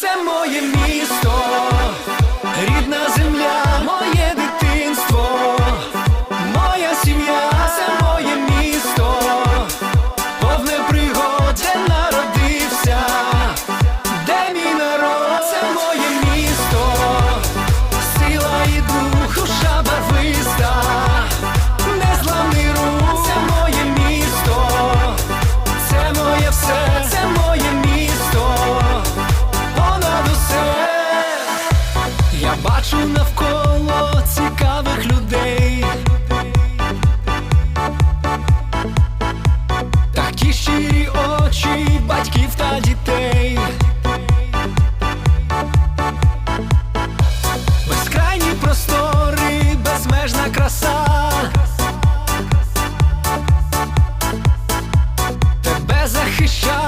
Це моє місто. Бачу навколо цікавих людей. Такі щирі очі батьків та дітей. Безкрайні простори, безмежна краса. Тебе захищає.